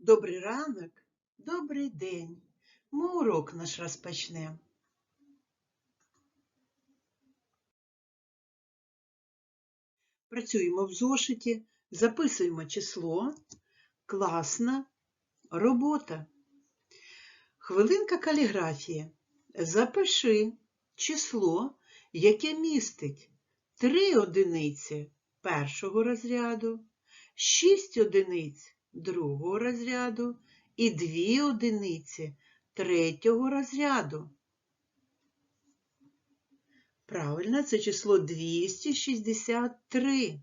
Добрий ранок, добрий день. Ми урок наш розпочнемо. Працюємо в зошиті, записуємо число. Класна робота. Хвилинка каліграфії. Запиши число, яке містить 3 одиниці першого розряду, 6 одиниць другого розряду і 2 одиниці третього розряду. Правильно, це число 263.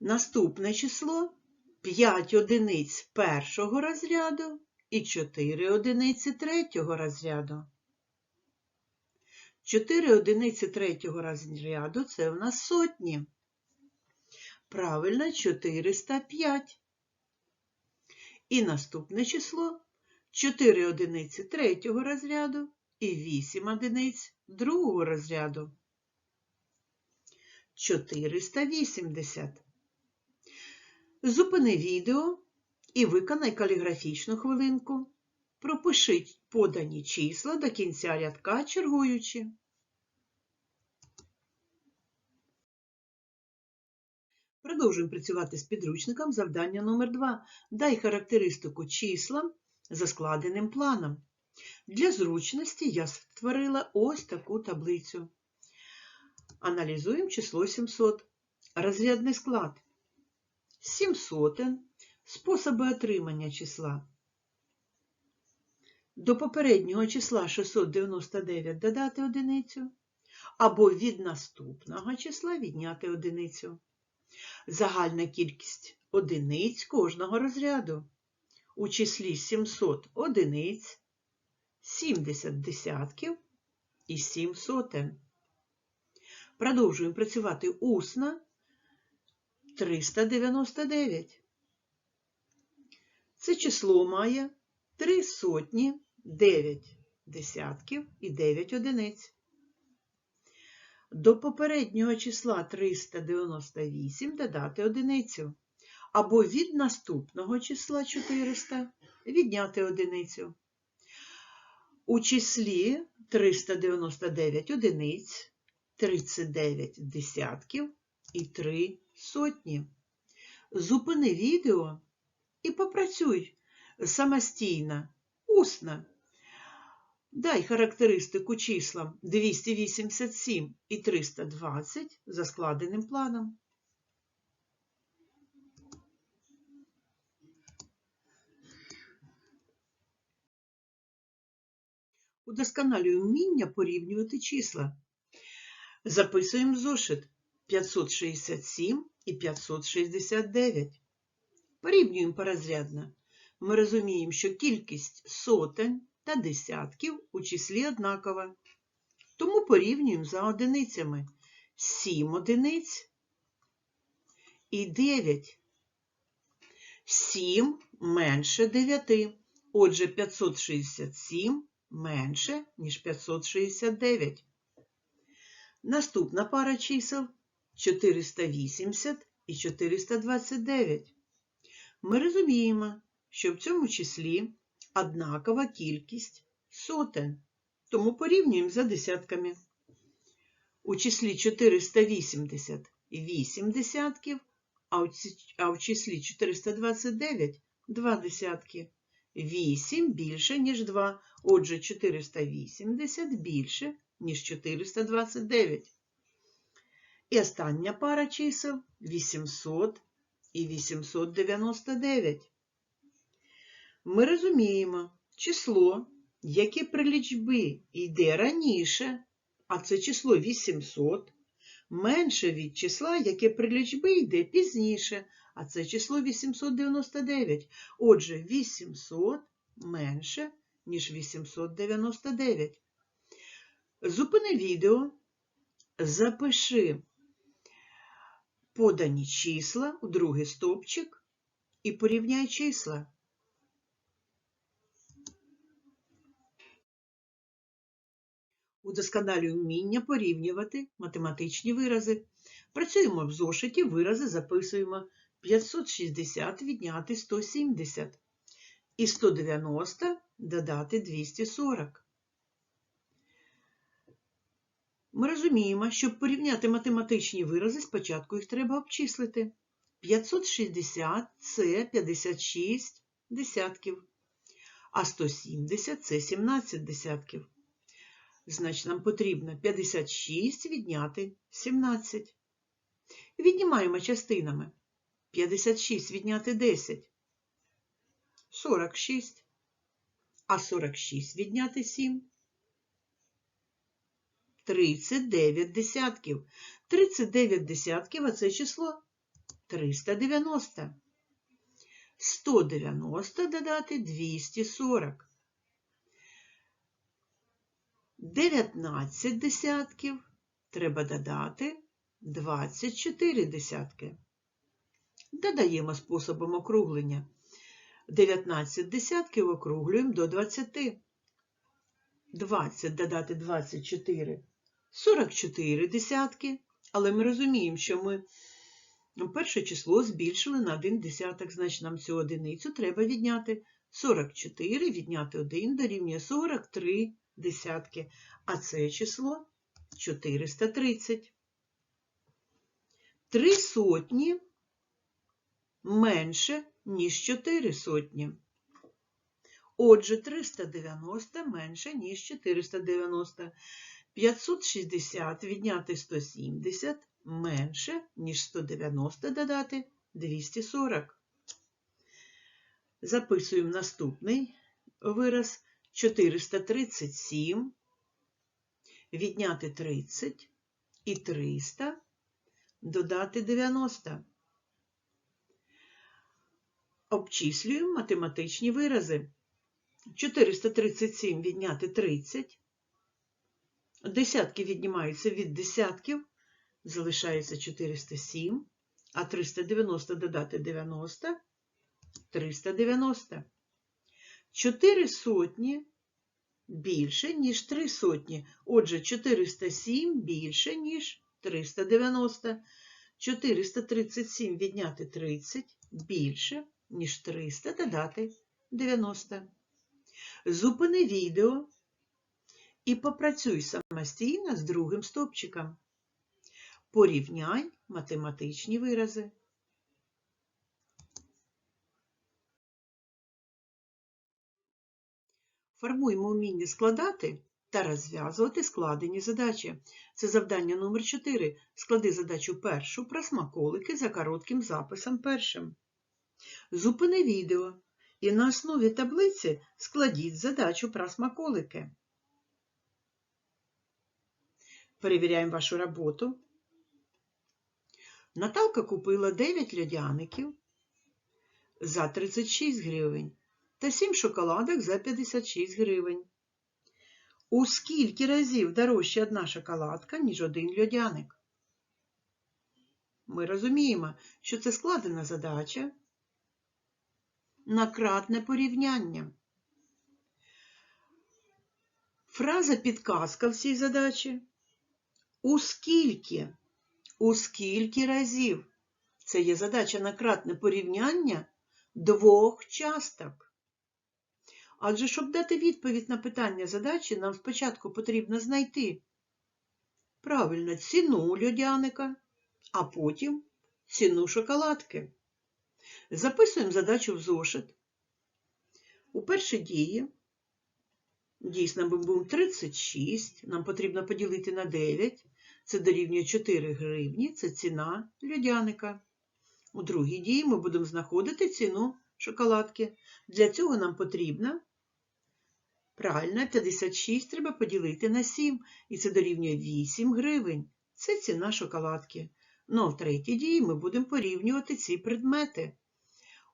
Наступне число 5 одиниць першого розряду і 4 одиниці третього розряду. 4 одиниці третього розряду це у нас сотні. Правильно, 405. І наступне число 4 одиниці третього розряду і 8 одиниць другого розряду. 480. Зупини відео і виконай каліграфічну хвилинку. Пропишіть подані числа до кінця рядка, чергуючи. Продовжуємо працювати з підручником завдання номер 2 Дай характеристику числам за складеним планом. Для зручності я створила ось таку таблицю. Аналізуємо число 700. Розрядний склад. 700. Способи отримання числа. До попереднього числа 699 додати одиницю, або від наступного числа відняти одиницю. Загальна кількість одиниць кожного розряду. У числі 700 одиниць, 70 десятків і 7 сотен. Продовжуємо працювати усно. 399. Це число має 3 сотні, 9 десятків і 9 одиниць. До попереднього числа 398 додати одиницю. Або від наступного числа 400 відняти одиницю. У числі 399 одиниць, 39 десятків і 3 сотні. Зупини відео і попрацюй самостійно, усно. Дай характеристику числам 287 і 320 за складеним планом. Удосконалюй вміння порівнювати числа. Записуємо зошит 567 і 569. Порівнюємо порозрядно. Ми розуміємо, що кількість сотень та десятків у числі однакова. Тому порівнюємо за одиницями 7 одиниць і 9. 7 менше 9. Отже, 567 менше, ніж 569. Наступна пара чисел 480 і 429. Ми розуміємо, що в цьому числі однакова кількість сотень, тому порівнюємо за десятками. У числі 480 8 десятків, а в числі 429 2 десятки. 8 більше, ніж 2, отже 480 більше, ніж 429. І остання пара чисел 800 і 899. Ми розуміємо число, яке при лічбі йде раніше, а це число 800, менше від числа, яке при лічбі йде пізніше, а це число 899. Отже, 800 менше, ніж 899. Зупини відео, запиши подані числа у другий стовпчик і порівняй числа. Удосконалюй вміння порівнювати математичні вирази. Працюємо в зошиті, вирази записуємо 560 відняти 170 і 190 додати 240. Ми розуміємо, щоб порівняти математичні вирази, спочатку їх треба обчислити. 560 це 56 десятків, а 170 це 17 десятків. Значить, нам потрібно 56 відняти 17. Віднімаємо частинами. 56 відняти 10. 46. А 46 відняти 7. 39 десятків. 39 десятків, а це число 390. 190 додати 240. 19 десятків треба додати 24 десятки. Додаємо способом округлення. 19 десятків округлюємо до 20. 20 додати 24 44 десятки. Але ми розуміємо, що ми перше число збільшили на 1 десяток, значить нам цю одиницю треба відняти 44, відняти 1 дорівнює 43 десятки, а це число 430. Три сотні менше, ніж 4 сотні. Отже, 390 менше, ніж 490. 560 відняти 170 менше, ніж 190 додати 240. Записуємо наступний вираз 437, відняти 30 і 300 додати 90. Обчислюємо математичні вирази. 437 відняти 30. Десятки віднімаються від десятків, залишається 407, а 390 додати 90 390. 4 сотні більше, ніж 3 сотні. Отже, 407 більше, ніж 390. 437 відняти 30 більше, ніж 300 додати 90. Зупини відео і попрацюй самостійно з другим стопчиком. Порівняй математичні вирази. Формуємо вміння складати та розв'язувати складені задачі. Це завдання номер 4. Склади задачу першу про смаколики за коротким записом першим. Зупини відео і на основі таблиці складіть задачу про смаколики. Перевіряємо вашу роботу. Наталка купила 9 льодяників за 36 гривень та 7 шоколадок за 56 гривень. У скільки разів дорожча одна шоколадка, ніж один льодяник? Ми розуміємо, що це складена задача на кратне порівняння. Фраза підказка в цій задачі. У скільки? У скільки разів? Це є задача на кратне порівняння двох часток. Адже, щоб дати відповідь на питання задачі, нам спочатку потрібно знайти правильно ціну льодяника, а потім ціну шоколадки. Записуємо задачу в зошит. У першій дії, дійсно, ми будемо 36, нам потрібно поділити на 9, це дорівнює 4 гривні, це ціна льодяника. У другій дії ми будемо знаходити ціну шоколадки. Для цього нам потрібно, правильно, 56 треба поділити на 7, і це дорівнює 8 гривень. Це ціна шоколадки. Ну, а в третій дії ми будемо порівнювати ці предмети.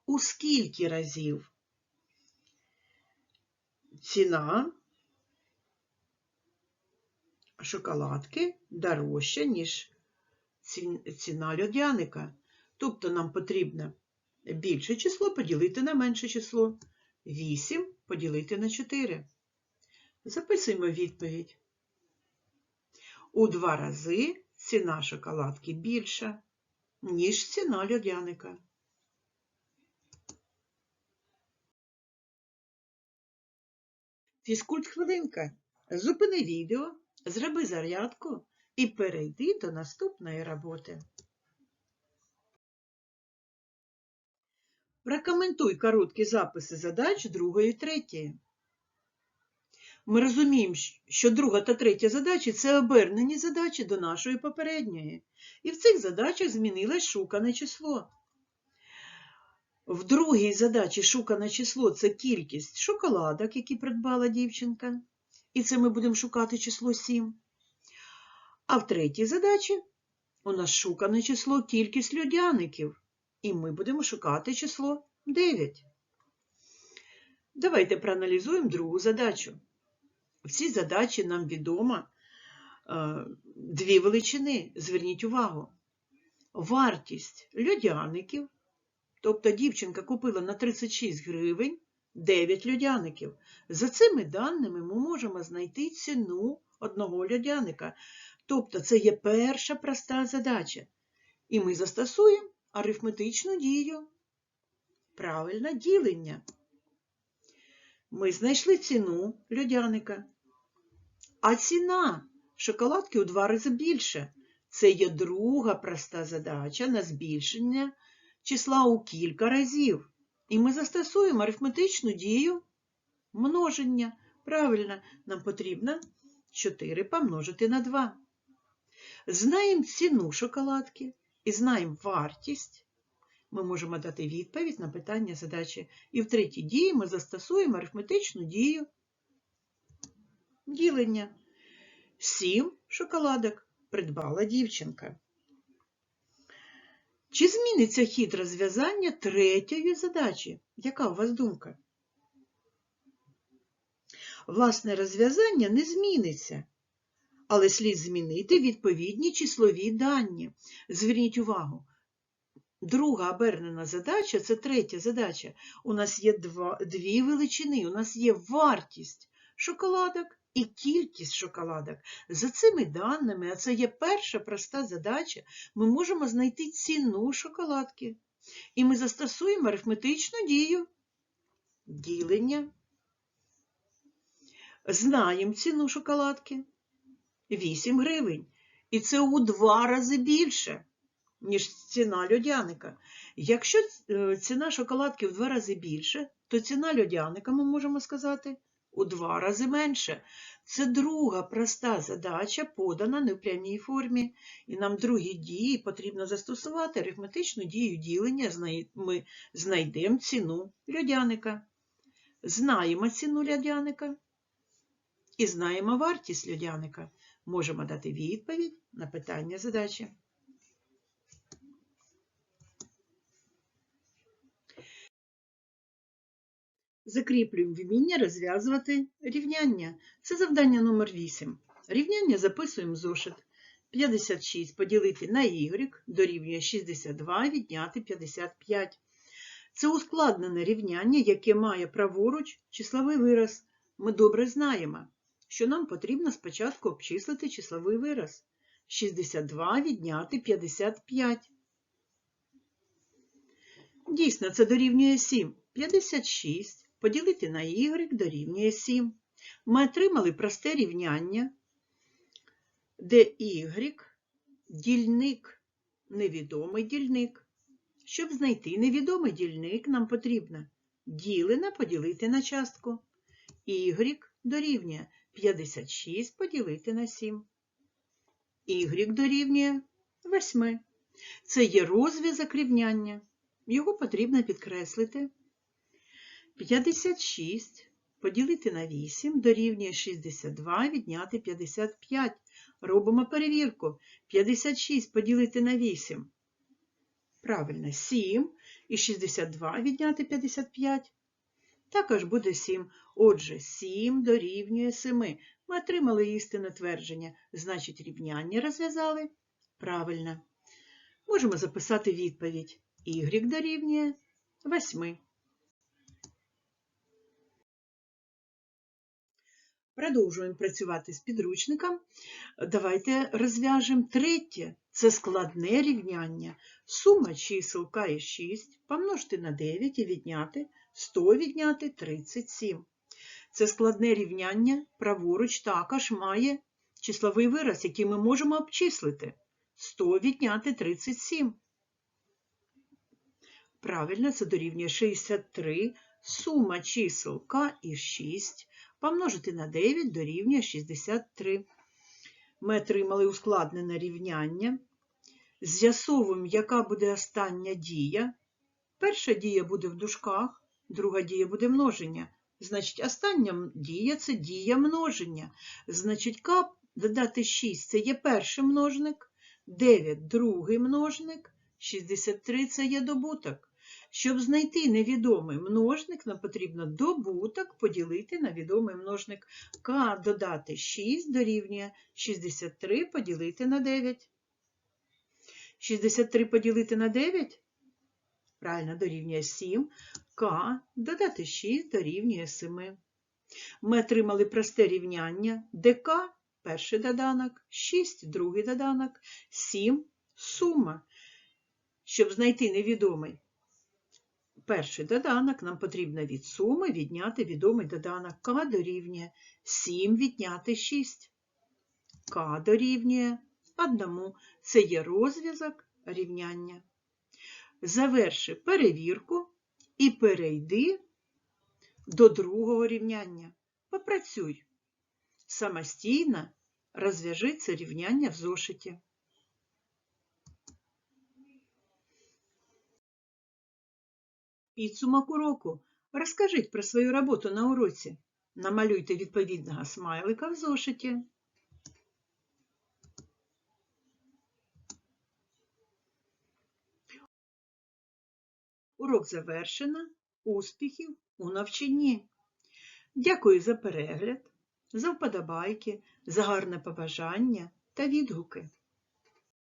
У скільки разів ціна шоколадки дорожча, ніж ціна льодяника. Тобто нам потрібно більше число поділити на менше число. 8 поділити на 4. Записуємо відповідь. У два рази ціна шоколадки більша, ніж ціна льодяника. Фізкульт хвилинка. Зупини відео, зроби зарядку і перейди до наступної роботи. Прокоментуй короткі записи задач другої і третьої. Ми розуміємо, що друга та третя задачі це обернені задачі до нашої попередньої. І в цих задачах змінилось шукане число. В другій задачі шукане число це кількість шоколадок, які придбала дівчинка. І це ми будемо шукати число 7. А в третій задачі у нас шукане число кількість людяників. І ми будемо шукати число 9. Давайте проаналізуємо другу задачу. В цій задачі нам відомо е, дві величини. Зверніть увагу. Вартість льодяників, тобто дівчинка купила на 36 гривень 9 льодяників. За цими даними ми можемо знайти ціну одного льодяника. Тобто це є перша проста задача. І ми застосуємо арифметичну дію. Правильне ділення. Ми знайшли ціну льодяника. А ціна шоколадки у два рази більше. Це є друга проста задача на збільшення числа у кілька разів. І ми застосуємо арифметичну дію множення. Правильно, нам потрібно 4 помножити на 2. Знаємо ціну шоколадки і знаємо вартість. Ми можемо дати відповідь на питання задачі. І в третій дії ми застосуємо арифметичну дію ділення. 7 шоколадок придбала дівчинка. Чи зміниться хід розв'язання третьої задачі? Яка у вас думка? Власне розв'язання не зміниться, але слід змінити відповідні числові дані. Зверніть увагу. Друга обернена задача це третя задача. У нас є два, дві величини. У нас є вартість шоколадок і кількість шоколадок. За цими даними, а це є перша проста задача, ми можемо знайти ціну шоколадки. І ми застосуємо арифметичну дію ділення. Знаємо ціну шоколадки 8 гривень. І це у два рази більше, ніж ціна льодяника. Якщо ціна шоколадки в два рази більше, то ціна льодяника, ми можемо сказати, у два рази менше. Це друга проста задача, подана не в прямій формі. І нам другі дії потрібно застосувати арифметичну дію ділення. Ми знайдемо ціну льодяника. Знаємо ціну льодяника і знаємо вартість льодяника. Можемо дати відповідь на питання задачі. Закріплюємо вміння розв'язувати рівняння. Це завдання номер 8. Рівняння записуємо в зошит. 56 поділити на y дорівнює 62 відняти 55. Це ускладнене рівняння, яке має праворуч числовий вираз. Ми добре знаємо, що нам потрібно спочатку обчислити числовий вираз. 62 відняти 55. Дійсно, це дорівнює 7. 56 поділити на y дорівнює 7. Ми отримали просте рівняння, де y дільник невідомий дільник. Щоб знайти невідомий дільник, нам потрібно ділене поділити на частку. y дорівнює 56 поділити на 7. y дорівнює 8. Це є розв'язок рівняння. Його потрібно підкреслити. 56 поділити на 8 дорівнює 62 відняти 55. Робимо перевірку. 56 поділити на 8. Правильно, 7 і 62 відняти 55. Також буде 7. Отже, 7 дорівнює 7. Ми отримали істинне твердження. Значить, рівняння розв'язали правильно. Можемо записати відповідь. Y дорівнює 8. Продовжуємо працювати з підручником. Давайте розв'яжемо третє. Це складне рівняння. Сума чисел К і 6 помножити на 9 і відняти 100 відняти 37. Це складне рівняння, праворуч також має числовий вираз, який ми можемо обчислити. 100 відняти 37. Правильно, це дорівнює 63. Сума чисел К і 6 помножити на 9 дорівнює 63. Ми отримали ускладнене рівняння. З'ясовуємо, яка буде остання дія. Перша дія буде в дужках, друга дія буде множення. Значить, остання дія це дія множення. Значить, К додати 6 це є перший множник, 9 другий множник, 63 це є добуток. Щоб знайти невідомий множник, нам потрібно добуток поділити на відомий множник. К додати 6 дорівнює 63 поділити на 9. 63 поділити на 9? Правильно, дорівнює 7. К додати 6 дорівнює 7. Ми отримали просте рівняння, де К – перший доданок, 6 – другий доданок, 7 – сума. Щоб знайти невідомий перший доданок, нам потрібно від суми відняти відомий доданок. К дорівнює 7 відняти 6. К дорівнює 1. Це є розв'язок рівняння. Заверши перевірку і перейди до другого рівняння. Попрацюй. Самостійно розв'яжи це рівняння в зошиті. Підсумок уроку. Розкажіть про свою роботу на уроці. Намалюйте відповідного смайлика в зошиті. Урок завершено. Успіхів у навчанні. Дякую за перегляд, за вподобайки, за гарне побажання та відгуки.